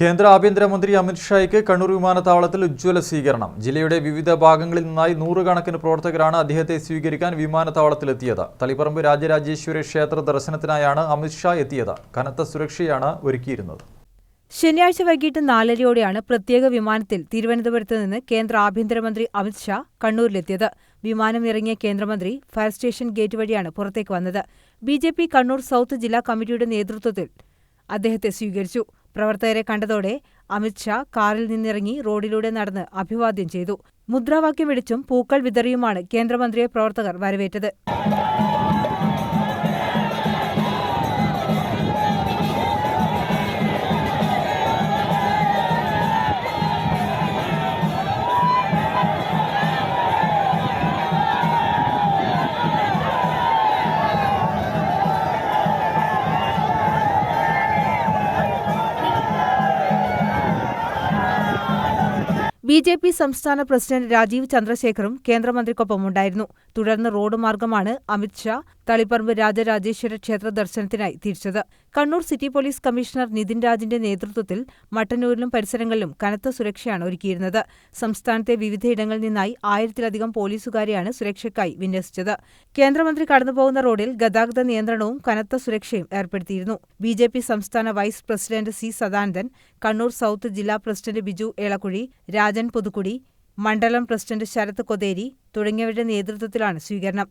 കേന്ദ്ര ആഭ്യന്തരമന്ത്രി അമിത്ഷായ്ക്ക് കണ്ണൂർ വിമാനത്താവളത്തിൽ ഉജ്ജ്വല സ്വീകരണം. ജില്ലയുടെ വിവിധ ഭാഗങ്ങളിൽ നിന്നായി നൂറുകണക്കിന് പ്രവർത്തകരാണ് അദ്ദേഹത്തെ സ്വീകരിക്കാൻ വിമാനത്താവളത്തിലെത്തിയത്. തളിപ്പറമ്പ് രാജരാജേശ്വരി ക്ഷേത്ര ദർശനത്തിനായാണ് അമിത്ഷാ എത്തിയത്. കനത്ത സുരക്ഷയാണ് ഒരുക്കിയിരുന്നത്. ശനിയാഴ്ച വൈകിട്ട് നാലരയോടെയാണ് പ്രത്യേക വിമാനത്തിൽ തിരുവനന്തപുരത്ത് നിന്ന് കേന്ദ്ര ആഭ്യന്തരമന്ത്രി അമിത്ഷാ കണ്ണൂരിലെത്തിയത്. വിമാനം ഇറങ്ങിയ കേന്ദ്രമന്ത്രി ഫയർ സ്റ്റേഷൻ ഗേറ്റ് വഴിയാണ് പുറത്തേക്ക് വന്നത്. ബി കണ്ണൂർ സൗത്ത് ജില്ലാ കമ്മിറ്റിയുടെ നേതൃത്വത്തിൽ അദ്ദേഹത്തെ സ്വീകരിച്ചു. പ്രവർത്തകരെ കണ്ടതോടെ അമിത്ഷാ കാറിൽ നിന്നിറങ്ങി റോഡിലൂടെ നടന്ന് അഭിവാദ്യം ചെയ്തു. മുദ്രാവാക്യം വിളിച്ചും പൂക്കൾ വിതറിയുമാണ് കേന്ദ്രമന്ത്രിയെ പ്രവർത്തകർ വരവേറ്റത്. ബി ജെ പി സംസ്ഥാന പ്രസിഡന്റ് രാജീവ് ചന്ദ്രശേഖറും കേന്ദ്രമന്ത്രിക്കൊപ്പമുണ്ടായിരുന്നു. തുടർന്ന് റോഡ് മാർഗമാണ് അമിത്ഷാ തളിപ്പറമ്പ് രാജരാജേശ്വര ക്ഷേത്ര ദർശനത്തിനായി തിരിച്ചത്. Kannur city police commissioner Nitin രാജിന്റെ നേതൃത്വത്തിൽ മട്ടന്നൂരിലും പരിസരങ്ങളിലും കനത്ത സുരക്ഷയാണ് ഒരുക്കിയിരുന്നത്. സംസ്ഥാനത്തെ വിവിധയിടങ്ങളിൽ നിന്നായി ആയിരത്തിലധികം പോലീസുകാരെയാണ് സുരക്ഷയ്ക്കായി വിന്യസിച്ചത്. കേന്ദ്രമന്ത്രി കടന്നുപോകുന്ന റോഡിൽ ഗതാഗത നിയന്ത്രണവും കനത്ത സുരക്ഷയും ഏർപ്പെടുത്തിയിരുന്നു. ബി ജെ പി സംസ്ഥാന vice president C Sadanandan Kannur south ജില്ലാ പ്രസിഡന്റ് ബിജു ഏളക്കുഴി രാജൻ പുതുക്കുടി മണ്ഡലം പ്രസിഡന്റ് ശരത് കൊതേരി തുടങ്ങിയവരുടെ നേതൃത്വത്തിലാണ് സ്വീകരണം.